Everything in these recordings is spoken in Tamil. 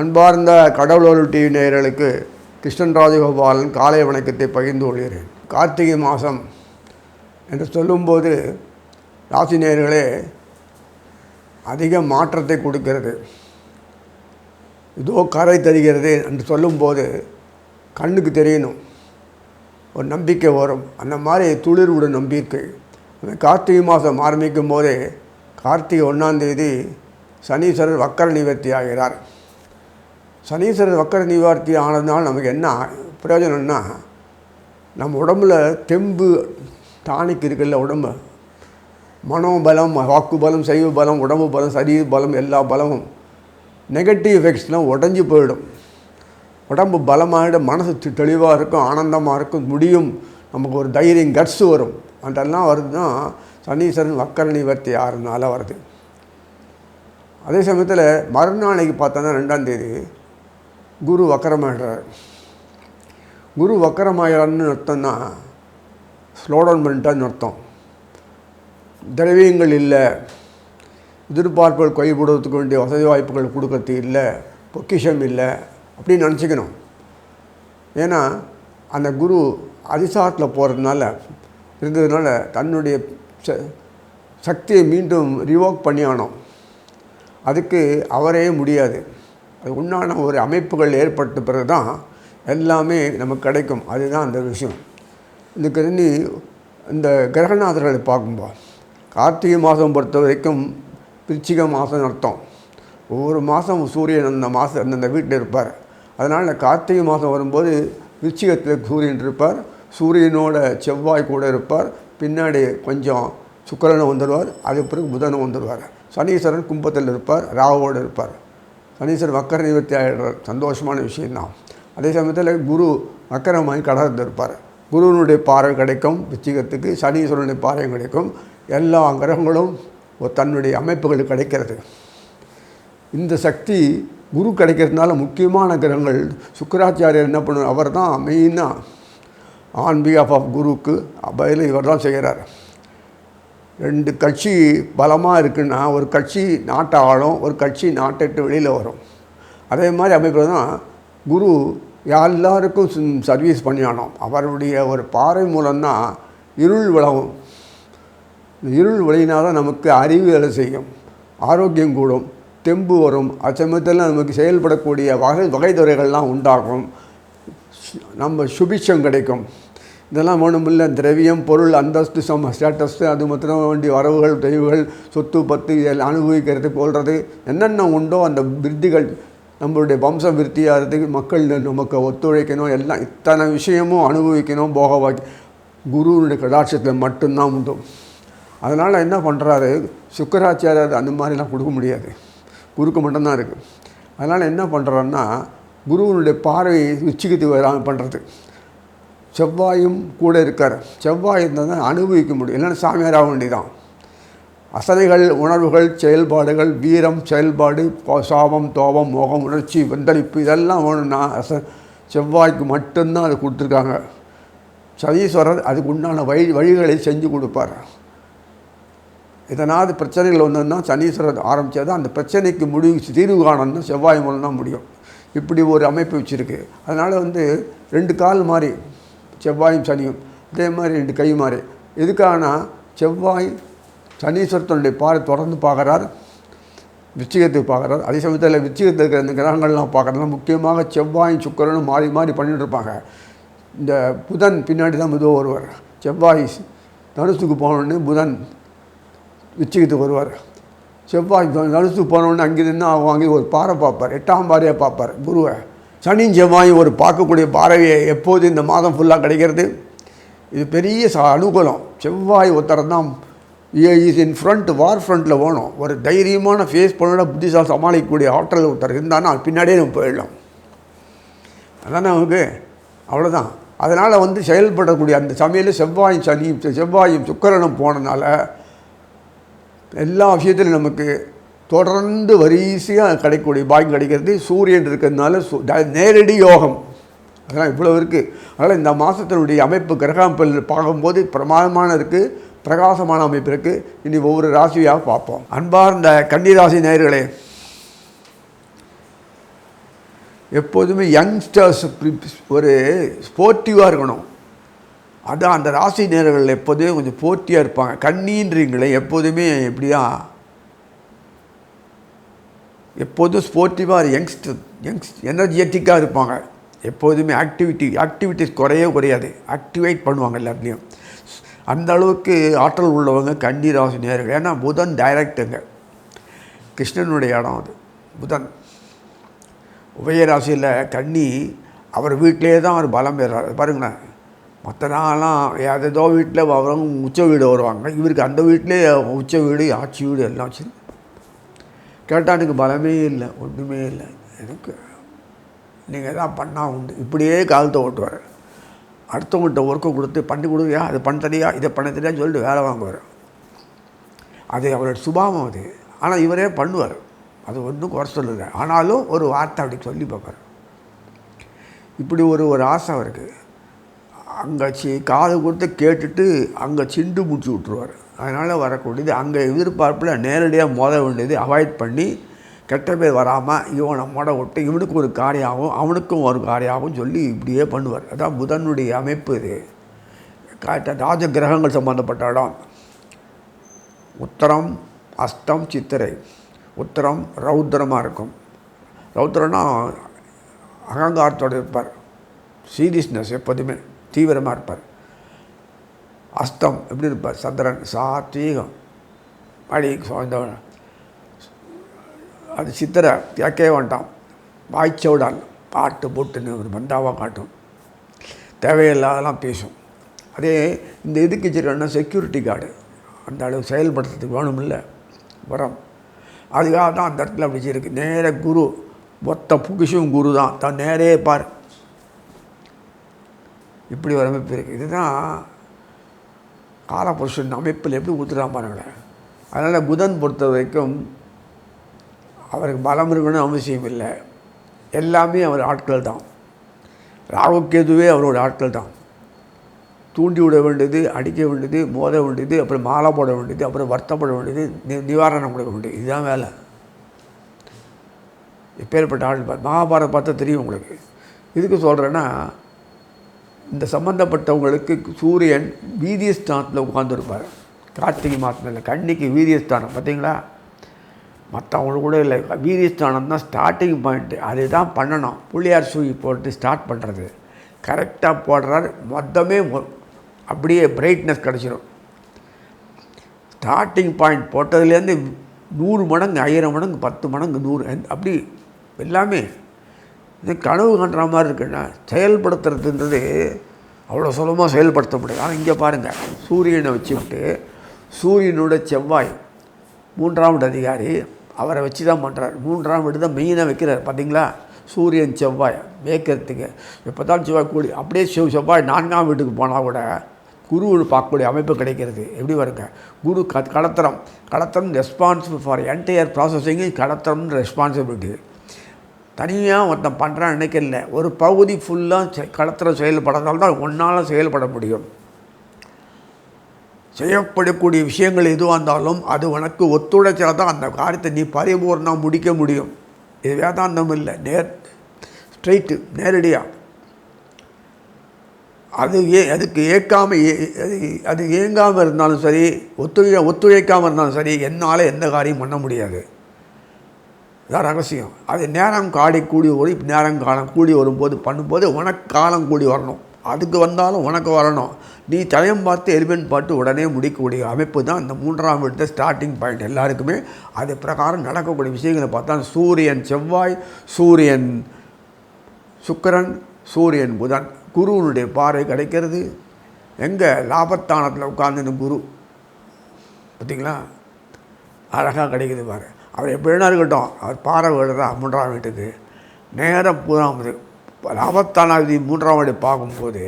அன்பார்ந்த கடவுளோர் டிவி நேயர்களுக்கு கிருஷ்ணன் ராஜகோபாலன் காலை வணக்கத்தை பகிர்ந்து கொள்கிறேன். கார்த்திகை மாதம் என்று சொல்லும்போது ராசி நேயர்களே அதிக மாற்றத்தை கொடுக்கிறது. இதோ கரை தருகிறது என்று சொல்லும்போது கண்ணுக்கு தெரியணும். ஒரு நம்பிக்கை வரும். அந்த மாதிரி துளிர்வுடன் நம்பிக்கை. அந்த கார்த்திகை மாதம் ஆரம்பிக்கும் போதே கார்த்திகை ஒன்றாந்தேதி சனீஸ்வரர் வக்கர நிவர்த்தி ஆகிறார் சனீஸ்வரர் வக்கர நிவார்த்தி ஆனதுனால நமக்கு என்ன பிரயோஜனம்னா நம்ம உடம்புல தெம்பு டானிக் இருக்குல்ல உடம்பு. மனோபலம் வாக்கு பலம் சைவ பலம் உடம்பு பலம் சரீர பலம் எல்லா பலமும் நெகட்டிவ் எஃபெக்ட்ஸ்லாம் உடஞ்சி போயிடும். உடம்பு பலமாகிடும் மனசு தெளிவாக இருக்கும் ஆனந்தமாக இருக்கும் முடியும். நமக்கு ஒரு தைரியம் கட்ஸ் வரும். அதெல்லாம் வருதுன்னா சனீஸ்வரன் வக்கர நிவர்த்தி ஆறுனால வருது. அதே சமயத்தில் மறுநாளைக்கு பார்த்தோன்னா ரெண்டாம் தேதி குரு வக்கரமாயிடுறார். குரு வக்கரமாயிறான்னு அர்த்தம்னா ஸ்லோடவுன் பண்ணிட்டான்னு அர்த்தம். திரவியங்கள் இல்லை. எதிர்பார்ப்புகள் கைவிடுவதற்கு வேண்டிய வசதி வாய்ப்புகள் கொடுக்கறது இல்லை. பொக்கிஷம் இல்லை. அப்படின்னு நினச்சிக்கணும். ஏன்னா அந்த குரு அதிசாரத்தில் போகிறதுனால இருந்ததுனால தன்னுடைய ச- சக்தியை மீண்டும் ரிவோக் பண்ணி ஆனோம் அதுக்கு அவரே முடியாது. அது உண்டான ஒரு அமைப்புகள் ஏற்பட்ட பிறகு தான் எல்லாமே நமக்கு கிடைக்கும். அதுதான் அந்த விஷயம். இதுக்கு இருந்து இந்த கிரகநாதர்களை பார்க்கும்போது கார்த்திகை மாதம் பொறுத்த வரைக்கும் பிரிச்சிக மாதம் அர்த்தம். ஒவ்வொரு மாதம் சூரியன் அந்த மாதம் அந்தந்த வீட்டில் இருப்பார். அதனால் கார்த்திகை மாதம் வரும்போது விருச்சிகத்தில் சூரியன் இருப்பார். சூரியனோட செவ்வாய் கூட இருப்பார். பின்னாடி கொஞ்சம் சுக்கிரனும் வந்துடுவார் அதுக்கு பிறகு புதனும் வந்துடுவார் சனீஸ்வரன் கும்பத்தில் இருப்பார். ராவோடு இருப்பார். சனீஸ்வரன் வக்கர நிவர்த்தி ஆகிடுறார் சந்தோஷமான விஷயந்தான். அதே சமயத்தில் குரு வக்கரமாகி கடந்து இருப்பார். குருவனுடைய பாறை கிடைக்கும் விச்சிகத்துக்கு சனீஸ்வரனுடைய பாறையும் கிடைக்கும். எல்லா கிரகங்களும் தன்னுடைய அமைப்புகள் கிடைக்கிறது. இந்த சக்தி குரு கிடைக்கிறதுனால முக்கியமான கிரகங்கள் சுக்கராச்சாரியர் என்ன பண்ணுவார் அவர் தான் மெயினாக ஆன் பிஹாஃப் ஆஃப் குருவுக்கு பதில் இவர் தான் செய்கிறார் ரெண்டு கட்சி பலமாக இருக்குன்னா ஒரு கட்சி நாட்டை ஆளும் ஒரு கட்சி நாட்டை விட்டு வெளியில் வரும். அதே மாதிரி அமைப்பில் தான் குரு எல்லாருக்கும் சர்வீஸ் பண்ணியானோம். அவருடைய ஒரு பாறை மூலம்தான் இருள் விளவும் இருள் விளையினா தான் நமக்கு அறிவு வேலை செய்யும். ஆரோக்கியம் கூடும் தெம்பு வரும். அச்சமயத்தில் நமக்கு செயல்படக்கூடிய வகை வகைத்துறைகள்லாம் உண்டாகும். நம்ம சுபிட்சம் கிடைக்கும். இதெல்லாம் வேணுமில்ல திரவியம் பொருள் அந்தஸ்து சம ஸ்டேட்டஸ்ஸு அது மாத்திரம் வேண்டிய வரவுகள் தெய்வுகள் சொத்து பத்து இதெல்லாம் அனுபவிக்கிறது போல்றது என்னென்ன உண்டோ அந்த விருத்திகள் நம்மளுடைய வம்சம் விருத்தியாகிறதுக்கு மக்கள் நமக்கு ஒத்துழைக்கணும். எல்லாம் இத்தனை விஷயமும் அனுபவிக்கணும். போகவாக்கி குருவினுடைய கடாட்சத்தில் மட்டும்தான் உண்டு. அதனால் என்ன பண்ணுறாரு சுக்கராச்சாரியர் அந்த மாதிரிலாம் கொடுக்க முடியாது. குருக்கு மட்டும்தான் இருக்குது அதனால் என்ன பண்ணுறாருன்னா குருவனுடைய பார்வையை உச்சிக்கு வராமல் பண்ணுறது செவ்வாயும் கூட இருக்கார். செவ்வாய் இருந்தால் தான் அனுபவிக்க முடியும். இல்லைன்னா சாமியார் ஆக அசனைகள் உணர்வுகள் செயல்பாடுகள் வீரம் செயல்பாடு சாபம் தோபம் மோகம் உணர்ச்சி வெந்தளிப்பு இதெல்லாம் வேணும்னா அச செவ்வாய்க்கு மட்டும்தான் அது கொடுத்துருக்காங்க. சனீஸ்வரர் அதுக்கு உண்டான வழி வழிகளை செஞ்சு கொடுப்பார். இதனால் பிரச்சனைகள் வந்ததுன்னா சனீஸ்வரர் ஆரம்பித்தா அந்த பிரச்சனைக்கு முடிவு தீர்வு காணணும்னா செவ்வாய் மூலம் தான் முடியும். இப்படி ஒரு அமைப்பு வச்சுருக்கு. அதனால் வந்து ரெண்டு கால் மாதிரி செவ்வாயும் சனியும். இதே மாதிரி ரெண்டு கை மாதிரி எதுக்காகனா செவ்வாய் சனீஸ்வரத்தனுடைய பாறை தொடர்ந்து பார்க்குறார். விச்சிகத்துக்கு பார்க்குறாரு. அதே சமயத்தில் விச்சிகத்தில் இருக்கிற இந்த கிரகங்கள்லாம் பார்க்குறதுலாம் முக்கியமாக செவ்வாயும் சுக்கரனும் மாறி மாறி பண்ணிட்டு இருப்பாங்க. இந்த புதன் பின்னாடி தான் மெதுவாக வருவார். செவ்வாய் தனுசுக்கு போனோடனே புதன் விச்சிகத்துக்கு வருவார். செவ்வாய் தனுசுக்கு போனோடனே அங்கே நின்று அவங்க அங்கே ஒரு பாறை பார்ப்பார். எட்டாம் பாறையாக பார்ப்பார் குருவை. சனியும் செவ்வாயும் ஒரு பார்க்கக்கூடிய பார்வையை எப்போது இந்த மாதம் ஃபுல்லாக கிடைக்கிறது? இது பெரிய ச அனுகூலம். செவ்வாய் ஒருத்தர் தான் இஸ் இன் ஃப்ரண்ட் வார் ஃப்ரண்ட்டில் போகணும். ஒரு தைரியமான ஃபேஸ் பண்ணோட புத்திசால் சமாளிக்கக்கூடிய ஆற்றல் ஒருத்தர் இருந்தான்னா பின்னாடியே நம்ம போயிடலாம். அதான் நமக்கு. அவ்வளோதான் அதனால் வந்து செயல்படக்கூடிய அந்த சமையல் செவ்வாயும் சனியும் செவ்வாயும் சுக்கரனும் போனதுனால எல்லா விஷயத்திலும் நமக்கு தொடர்ந்து வரிசையாக கிடைக்கக்கூடிய பாக்கியம் கிடைக்கிறது சூரியன் இருக்கிறதுனால சு- ட- நேரடி யோகம். அதெல்லாம் இவ்வளோ இருக்குது அதனால் இந்த மாதத்தினுடைய அமைப்பு கிரக பார்க்கும்போது பிரமாதமான இருக்குது பிரகாசமான அமைப்பு இருக்குது இனி ஒவ்வொரு ராசியாக பார்ப்போம். அன்பார்ந்த கன்னிராசி நேர்களே எப்போதுமே யங்ஸ்டர்ஸ் ஒரு ஸ்போர்ட்டிவாக இருக்கணும். அதான் அந்த ராசி நேரங்கள் எப்போதுமே கொஞ்சம் போட்டியாக இருப்பாங்க. கண்ணின்றீங்களே எப்போதுமே எப்படியா எப்போதும் ஸ்போர்ட்டிவாக யங்ஸ்டர் யங்ஸ் எனர்ஜெட்டிக்காக இருப்பாங்க. எப்போதுமே ஆக்டிவிட்டி ஆக்டிவிட்டிஸ் குறையவே குறையாது. ஆக்டிவேட் பண்ணுவாங்க எல்லாத்துலேயும். அந்த அளவுக்கு ஆற்றல் உள்ளவங்க கன்னி ராசி நேர்கள். ஏன்னா புதன் டைரக்டுங்க கிருஷ்ணனுடைய இடம் அது. புதன். உபயராசியில் கன்னி அவர் வீட்டிலே தான் அவர் பலம் பெறார். பாருங்களேன். மற்ற நாளெலாம் ஏதோ வீட்டில் அவங்க உச்ச வீடு வருவாங்க. இவருக்கு அந்த வீட்டிலே உச்ச வீடு ஆட்சி வீடு எல்லாம் வச்சு கேட்டால் எனக்கு பலமே இல்லை ஒன்றுமே இல்லை. எனக்கு நீங்கள் தான் பண்ணால் உண்டு. இப்படியே காலத்தை ஓட்டுவார். அடுத்தவங்கள்ட்ட ஒர்க்கை கொடுத்து பண்ணி கொடுக்குறியா அது பண்ண தெரியா இதை பண்ண தெரியான்னு சொல்லிட்டு வேலை வாங்குவார். அது அவரோட சுபாவம் அது. ஆனால் இவரே பண்ணுவார். அது ஒன்றும் குறை சொல்லுங்க ஆனாலும் ஒரு வார்த்தை அப்படி சொல்லி பார்ப்பார். இப்படி ஒரு ஒரு ஆசை அவருக்கு. அங்கே சி காது கொடுத்து கேட்டுட்டு அங்கே சிண்டு முடிச்சு விட்ருவார் அதனால் வரக்கூடியது. அங்கே எதிர்பார்ப்பில் நேரடியாக மோத வேண்டியது அவாய்ட் பண்ணி கெட்ட பேர் வராமல் இவனை மோட விட்டு இவனுக்கு ஒரு காரியாகவும் அவனுக்கும் ஒரு காரியாகவும் சொல்லி இப்படியே பண்ணுவார். அதான் புதனுடைய அமைப்பு இது. ராஜ கிரகங்கள் சம்மந்தப்பட்ட இடம். உத்தரம் அஸ்தம் சித்திரை. உத்தரம் ரௌத்ரமாக இருக்கும். ரௌத்திரம்னா அகங்காரத்தோடு இருப்பார். சீரியஸ்னஸ் எப்போதுமே தீவிரமாக இருப்பார். அஸ்தம் எப்படி இருப்பார்? சந்திரன் சாத்வீகம். அடி சுதந்திரம் அது சித்திரை கேட்கவே வேண்டாம். வாய்ச்சவுடால் பாட்டு போட்டுன்னு ஒரு பந்தாவாக காட்டும். தேவையில்லாதெல்லாம் பேசும். அதே இந்த இதுக்கு வச்சுருக்கோன்னா செக்யூரிட்டி கார்டு அந்த அளவு செயல்படுத்துறதுக்கு வேணுமில்ல. வரம். அதுக்காக தான் அந்த இடத்துல அப்படி வச்சுருக்கு. நேர குரு. மொத்த புகிஷும் குரு தான். தான் நேரே பார். இப்படி ஒரு அமைப்பு இருக்குது இதுதான் காலபுருஷன் அமைப்பில் எப்படி ஊற்றுறான் பாருங்களேன். அதனால் புதன் பொறுத்த வரைக்கும் அவருக்கு பலம் இருக்கணும்னு அவசியம் இல்லை. எல்லாமே அவர் ஆட்கள் தான். ராகுக்கேதுவே அவரோட ஆட்கள் தான். தூண்டி விட வேண்டியது அடிக்க வேண்டியது மோத வேண்டியது அப்புறம் மாலை போட வேண்டியது அப்புறம் வருத்தப்பட வேண்டியது நி நிவாரணம் கொடுக்க வேண்டியது இதுதான் வேலை. இப்பேற்பட்ட ஆள் மகாபாரத பார்த்தா தெரியும் உங்களுக்கு. இதுக்கு சொல்கிறேன்னா இந்த சம்மந்தப்பட்டவங்களுக்கு சூரியன் வீதியஸ்தானத்தில் உட்காந்துருப்பார் கார்த்திகை மாதத்தில் கண்ணிக்கு வீரியஸ்தானம் பார்த்தீங்களா மற்றவங்களுக்கு கூட இல்லை வீரியஸ்தானம் தான் ஸ்டார்டிங் பாயிண்ட்டு அதுதான் பண்ணணும். புள்ளியார் சூழி போட்டு ஸ்டார்ட் பண்ணுறது கரெக்டாக போடுறார் மொத்தமே அப்படியே பிரைட்னஸ் கிடச்சிரும். ஸ்டார்டிங் பாயிண்ட் போட்டதுலேருந்து நூறு மடங்கு ஆயிரம் மடங்கு பத்து மடங்கு நூறு அப்படி எல்லாமே இது கனவு காண்ற மாதிரி இருக்குன்னா செயல்படுத்துறதுன்றது அவ்வளோ சுலபமாக செயல்படுத்த முடியாது. ஆனால் இங்கே பாருங்கள் சூரியனை வச்சுக்கிட்டு சூரியனோட செவ்வாய் மூன்றாவது அதிகாரி அவரை வச்சு தான் பண்ணுறார் மூன்றாம் வீடு தான் மெயினாக வைக்கிறார். பார்த்தீங்களா சூரியன் செவ்வாய் மேய்க்கிறதுக்கு. எப்போ தான் செவ்வாய் கூடி அப்படியே செவ் செவ்வாய் நான்காம் வீட்டுக்கு போனால் கூட குரு பார்க்கக்கூடிய அமைப்பு கிடைக்கிறது. எப்படி வருங்க குரு க கடத்தரம். கடத்தரம் ரெஸ்பான்சிபிள் ஃபார் என்டையர் ப்ராசஸிங்கு கடத்தரம் ரெஸ்பான்சிபிலிட்டி தனியாக ஒருத்தன் பண்ணுறான்னு நினைக்கல. ஒரு பகுதி ஃபுல்லாக களத்தில் செயல்படுறதால தான் ஒன்றால் செயல்பட முடியும். செய்யப்படக்கூடிய விஷயங்கள் எதுவாக இருந்தாலும் அது உனக்கு ஒத்துழைச்சா தான் அந்த காரியத்தை நீ பரிபூர்ணம் முடிக்க முடியும். இது வேதாந்தம் இல்லை. நேர் ஸ்ட்ரைட்டு நேரடியாக அது ஏ அதுக்கு ஏற்காமல் அது அது ஏங்காமல் இருந்தாலும் சரி ஒத்துழை ஒத்துழைக்காமல் இருந்தாலும் சரி என்னால் எந்த காரியம் பண்ண முடியாது. இதான் ரகசியம். அது நேரம் காடி கூடி ஓடி நேரம் காலம் கூடி வரும்போது பண்ணும்போது உனக்கு காலம் கூடி வரணும். அதுக்கு வந்தாலும் உனக்கு வரணும். நீ டயம் பார்த்து எலிமெண்ட் பார்த்து உடனே முடிக்கக்கூடிய அமைப்பு தான் இந்த மூன்றாம் வீட்டு ஸ்டார்டிங் பாயிண்ட் எல்லாருக்குமே அது பிரகாரம் நடக்கக்கூடிய விஷயங்களை பார்த்தா சூரியன் செவ்வாய் சூரியன் சுக்கரன் சூரியன் புதன் குருவனுடைய பார்வை கிடைக்கிறது. எங்கே? லாபத்தானத்தில் உட்கார்ந்துன்னு குரு. பார்த்தீங்களா? அழகாக கிடைக்குது பாரு. அவர் எப்படினா இருக்கட்டும். அவர் பாறை விடுறா மூன்றாம் வீட்டுக்கு. நேரம் பூராம் இது. லாபத்தானாதி மூன்றாம் வீடு பார்க்கும்போது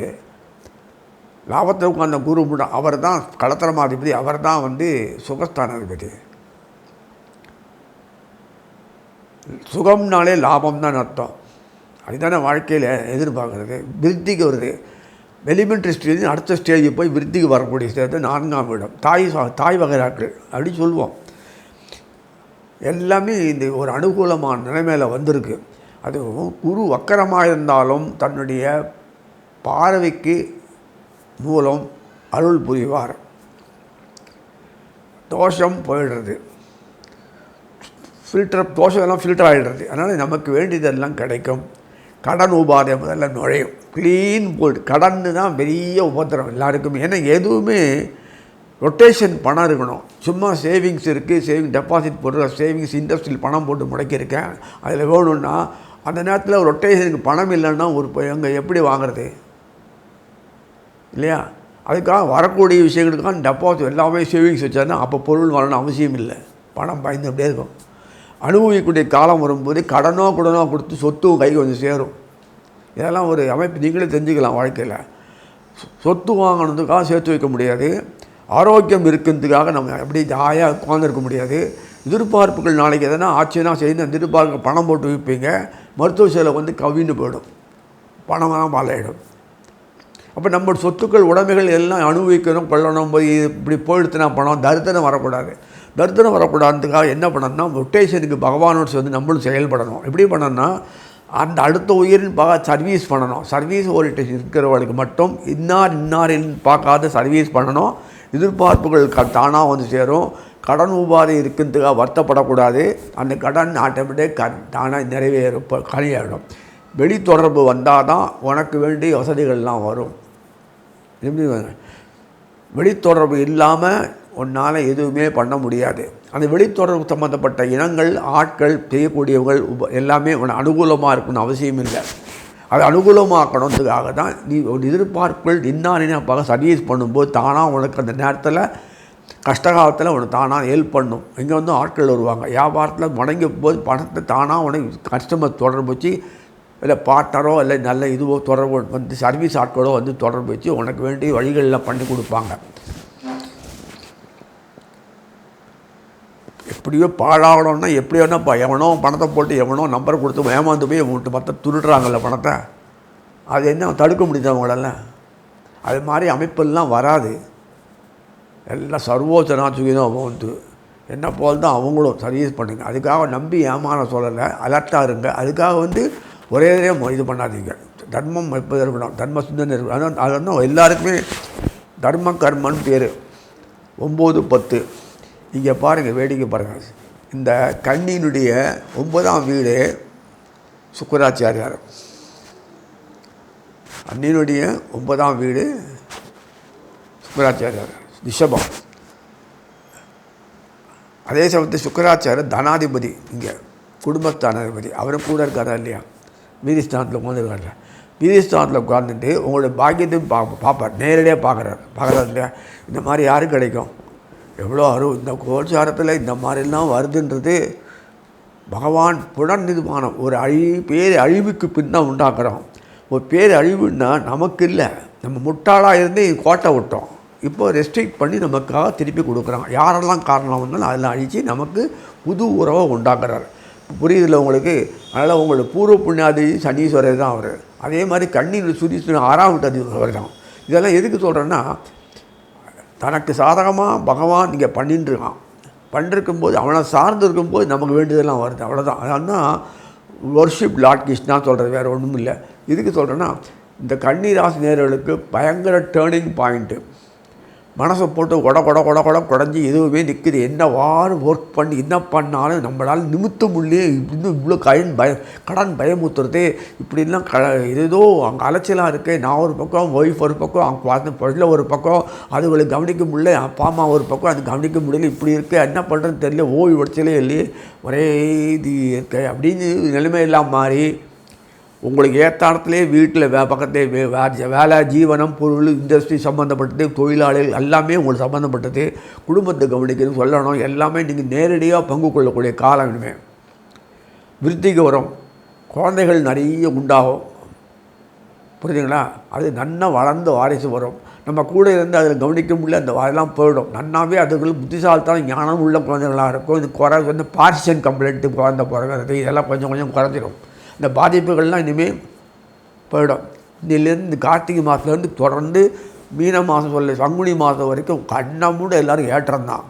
லாபத்தில் உட்கார்ந்த குரு மூன்றாம் அவர் தான் களத்திரமாதிபதி அவர் தான் வந்து சுகஸ்தானாதிபதி சுகம்னாலே லாபம் தான் அர்த்தம். அதுதானே வாழ்க்கையில் எதிர்பார்க்குறது. விருத்திக்கு வருது. எலிமெண்ட்ரி ஸ்டேஜ் அடுத்த ஸ்டேஜ் போய் விருத்திக்கு வரக்கூடிய ஸ்டேஜ் நான்காம் இடம். தாய் தாய் வகைராக்கள் அப்படின்னு சொல்லுவோம் எல்லாமே இந்த ஒரு அனுகூலமான நிலைமையில் வந்திருக்கு. அதுவும் குரு வக்கரமாக இருந்தாலும் தன்னுடைய பார்வைக்கு மூலம் அருள் புரிவார். தோஷம் போயிடுறது. ஃபில்டர் தோஷம் எல்லாம் ஃபில்டர் ஆகிடுறது அதனால் நமக்கு வேண்டியதெல்லாம் கிடைக்கும். கடன் உபாதை முதல்ல நுழையும். க்ளீன் போல்டு கடன் தான் பெரிய உபத்திரம் எல்லாருக்குமே. ஏன்னா எதுவுமே ரொட்டேஷன் பணம் இருக்கணும். சும்மா சேவிங்ஸ் இருக்குது சேவிங் டெபாசிட் போடுற சேவிங்ஸ் இண்டஸ்ட்ரியில் பணம் போட்டு முடக்கியிருக்கேன் அதில் வேணும்னா அந்த நேரத்தில் ரொட்டேஷனுக்கு பணம் இல்லைன்னா ஒரு எங்கே எப்படி வாங்குறது? இல்லையா? அதுக்காக வரக்கூடிய விஷயங்களுக்காக டெபாசிட் எல்லாமே சேவிங்ஸ் வச்சாருன்னா அப்போ பொருள் வரணும் அவசியம் இல்லை. பணம் பயந்து அப்படியே இருக்கும். அனுபவிக்கக்கூடிய காலம் வரும்போது கடனோ குடனோ கொடுத்து சொத்தும் கை வந்து சேரும். இதெல்லாம் ஒரு அமைப்பு நீங்களே தெரிஞ்சுக்கலாம் வாழ்க்கையில். சொத்து வாங்கினதுக்காக சேர்த்து வைக்க முடியாது. ஆரோக்கியம் இருக்கிறதுக்காக நம்ம எப்படி ஜாயாக உட்காந்துருக்க முடியாது. எதிர்பார்ப்புகள் நாளைக்கு எதனா ஆச்சுன்னா செய்து அந்த எதிர்பார்க்க பணம் போட்டு வைப்பீங்க மருத்துவ செலவு வந்து கவின்னு போயிடும். பணமெல்லாம் பாலாயிடும் அப்போ நம்ம சொத்துக்கள் உடைமைகள் எல்லாம் அனுபவிக்கணும் கொள்ளணும் போய் இப்படி போயிடுத்துனா பணம் தரித்திரம் வரக்கூடாது. தரித்திரம் வரக்கூடாதுக்காக என்ன பண்ணணும்னா ரொட்டேஷனுக்கு பகவானோட சேர்ந்து நம்மளும் செயல்படணும். எப்படி பண்ணணும்னா அந்த அடுத்த உயிரின் பார்க்க சர்வீஸ் பண்ணணும். சர்வீஸ் ஓரியன்டேஷன் இருக்கிறவங்களுக்கு மட்டும் இன்னார் இன்னாரின் பார்க்காத சர்வீஸ் பண்ணணும். எதிர்பார்ப்புகள் க தானாக வந்து சேரும். கடன் உபாதை இருக்குன்றதுக்காக வருத்தப்படக்கூடாது. அந்த கடன் ஆட்டோமேட்டிக் க தானாக நிறைவேறும் கலியாயிடும் வெளி தொடர்பு வந்தால் தான் உனக்கு வேண்டிய வசதிகள்லாம் வரும். எப்படி வெளித்தொடர்பு இல்லாமல் உன்னால் எதுவுமே பண்ண முடியாது. அந்த வெளித்தொடர்பு சம்மந்தப்பட்ட இனங்கள் ஆட்கள் செய்யக்கூடியவர்கள் உப எல்லாமே உனக்கு அனுகூலமாக இருக்கணும்னு அவசியம் இல்லை அதை அனுகூலமாக்கணுன்றதுக்காக தான் நீ ஒரு எதிர்பார்ப்புகள் இன்னாரினாப்பாக சர்வீஸ் பண்ணும்போது தானாக உனக்கு அந்த நேரத்தில் கஷ்டகாலத்தில் உனக்கு தானாக ஹெல்ப் பண்ணும். இங்கே வந்து ஆட்கள் வருவாங்க. வியாபாரத்தில் முடங்கி போது பணத்தை தானாக உனக்கு கஸ்டமர் தொடர்பு வச்சு இல்லை பார்ட்னரோ இல்லை நல்ல இதுவோ தொடர்பு வந்து சர்வீஸ் ஆட்களோ வந்து தொடர்பு வச்சு உனக்கு வேண்டிய வழிகளில் பண்ணி கொடுப்பாங்க. எப்படியோ பாழாகணும்னா எப்படி வேணாப்பா எவனோ பணத்தை போட்டு எவனோ நம்பர் கொடுத்து ஏமாந்து போய் விட்டு மற்ற திருடுறாங்கல்ல பணத்தை. அது என்ன தடுக்க முடியுது அவங்களெல்லாம் அது மாதிரி அமைப்பெல்லாம் வராது. எல்லாம் சர்வோச்சனா சுகிதம் வந்து. என்ன போல் தான் அவங்களும் சர்வீஸ் பண்ணுங்க. அதுக்காக நம்பி ஏமான சொல்லலை. அலர்ட்டாக இருங்க. அதுக்காக வந்து ஒரே இது பண்ணாதீங்க. தர்மம் எப்போ இருக்கணும். தர்ம சிந்தனை இருக்கணும். அது வந்து எல்லாருக்குமே தர்ம கர்மன்னு பேர். ஒம்பது பத்து. இங்கே பாருங்கள் வேடிக்கை பாருங்கள் இந்த கண்ணியினுடைய ஒன்பதாம் வீடு சுக்கராச்சாரியார். அண்ணினுடைய ஒன்பதாம் வீடு சுக்கராச்சாரியார் ரிஷபம். அதே சமயத்தில் சுக்கராச்சாரியர் தனாதிபதி இங்கே குடும்பஸ்தானாதிபதி அவரும் கூட இருக்காரா இல்லையா? வீதிஸ்தானத்தில் உட்காந்துருக்காரு வீதிஸ்தானத்தில் உட்காந்துட்டு உங்களுடைய பாக்கியத்தையும் பா பார்ப்பார் நேரடியாக பார்க்குறாரு பார்க்குறாரு இல்லையா? இந்த மாதிரி யாரும் கிடைக்கும்? எவ்வளோ அரு இந்த கோச்சாரத்தில் இந்த மாதிரிலாம் வருதுன்றது பகவான் புனர் நிர்மாணம் ஒரு அழி பேர் அழிவுக்கு பின் உண்டாக்குறோம். ஒரு பேர் அழிவுன்னா நமக்கு இல்லை நம்ம முட்டாளாக இருந்து கோட்டை விட்டோம். இப்போ ரெஸ்ட்ரிக்ட் பண்ணி நமக்காக திருப்பி கொடுக்குறாங்க யாரெல்லாம் காரணம் வந்தாலும் அதெல்லாம் அழித்து நமக்கு புது உறவை உண்டாக்குறாரு. புரியுதில்ல உங்களுக்கு? அதனால் உங்களுக்கு பூர்வ புண்ணியாதிபதி சனீஸ்வரர் தான் அவர். அதே மாதிரி கண்ணீர் சுதீஸ்வரன் ஆறாம் வீட்டு அதிபர் தான் இதெல்லாம் எதுக்கு சொல்கிறேன்னா தனக்கு சாதகமாக பகவான் இங்கே பண்ணிட்டுருக்கான் பண்ணிருக்கும்போது அவனை சார்ந்து இருக்கும்போது நமக்கு வேண்டியதெல்லாம் வருது. அவ்வளோதான் அதான் ஒர்ஷிப் லார்ட் கிருஷ்ணா சொல்கிறது வேறு ஒன்றும் இல்லை இதுக்கு சொல்கிறேன்னா இந்த கண்ணீராசி நேர்களுக்கு பயங்கர டேர்னிங் பாயிண்ட்டு மனசை போட்டு கொட கொட கொட கொட குடஞ்சி எதுவுமே நிற்குது என்னவாறு ஒர்க் பண்ணி என்ன பண்ணாலும் நம்மளால் நிமித்த முள்ளே இன்னும் இவ்வளோ கடன் பய கடன் பயமுத்துறது இப்படிலாம் க ஏதோ அங்கே அலைச்சலாக இருக்குது நான் ஒரு பக்கம் ஒய்ஃப் ஒரு பக்கம் அவங்க பார்த்து பிள்ளை ஒரு பக்கம் அதுகளை கவனிக்க முடியல அப்பா அம்மா ஒரு பக்கம் அது கவனிக்க முடியல. இப்படி இருக்குது என்ன பண்ணுறதுன்னு தெரியல. ஓய்வு உடச்சலே இல்லையே. ஒரே இது இருக்கு. அப்படின்னு நிலைமையெல்லாம் மாறி உங்களுக்கு ஏத்தானத்திலே வீட்டில் வே பக்கத்திலே வே வேலை ஜீவனம் பொருள் இண்டஸ்ட்ரி சம்மந்தப்பட்டது தொழிலாளிகள் எல்லாமே உங்களுக்கு சம்மந்தப்பட்டது குடும்பத்தை கவனிக்கணும் சொல்லணும். எல்லாமே நீங்கள் நேரடியாக பங்கு கொள்ளக்கூடிய காலம் இனிமே. விருத்திக்கு வரும். குழந்தைகள் நிறைய உண்டாகும். புரியுதுங்களா? அது நன்னா வளர்ந்து வாரிசு வரும். நம்ம கூட இருந்து அதில் கவனிக்க முடியல அந்த அதெல்லாம் போயிடும். நன்னாவே அதுகள் புத்திசாலித்தனம் ஞானம் உள்ள குழந்தைகளாக இருக்கும். இது குறை வந்து பார்சியன் கம்ப்ளைண்ட்டு குழந்த பிறகு இதெல்லாம் கொஞ்சம் கொஞ்சம் குறைஞ்சிரும். இந்த பாதிப்புகள்லாம் இனிமேல் போயிடும். இன்னிலேருந்து இந்த கார்த்திகை மாதத்துலேருந்து தொடர்ந்து மீன மாதம் சொல்ல சங்குனி மாதம் வரைக்கும் கண்ணை மூட எல்லோரும் ஏற்றம் தான்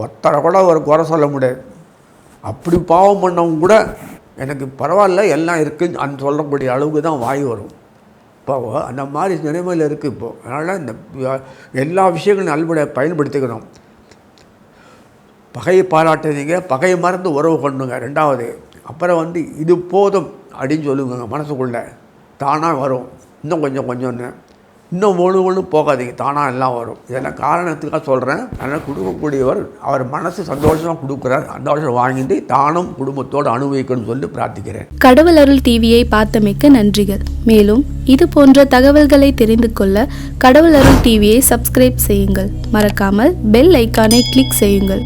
ஒருத்தரை கூட ஒரு குறை சொல்ல முடியாது. அப்படி பாவம் பண்ணவங்க கூட எனக்கு பரவாயில்ல எல்லாம் இருக்குன்னு அந்த சொல்லக்கூடிய அளவுக்கு தான் வாய் வரும். இப்போ அந்த மாதிரி நிலைமையில் இருக்குது இப்போது அதனால் இந்த எல்லா விஷயங்களும் நல்லபடியாக பயன்படுத்திக்கணும். பகையை பாராட்டுறீங்க பகையை மறந்து உறவு கொண்டுங்க ரெண்டாவது அப்புறம் வந்து இது போதும் அப்படின்னு சொல்லுங்க மனசுக்குள்ளே. தானாக வரும். இன்னும் கொஞ்சம் கொஞ்சம்னு. இன்னும் ஒன்று ஒன்று போகாதீங்க. தானாக எல்லாம் வரும். இதெல்லாம் காரணத்துக்காக சொல்கிறேன் அதனால் கொடுக்கக்கூடியவர் அவர் மனசு சந்தோஷமாக கொடுக்குறார். சந்தோஷம் வாங்கிட்டு தானும் குடும்பத்தோடு அனுபவிக்கணும்னு சொல்லி பிரார்த்திக்கிறேன். கடவுள் அருள் டிவியை பார்த்தமைக்க நன்றிகள். மேலும் இது போன்ற தகவல்களை தெரிந்து கொள்ள கடவுள் அருள் டிவியை சப்ஸ்கிரைப் செய்யுங்கள். மறக்காமல் பெல் ஐக்கானை கிளிக் செய்யுங்கள்.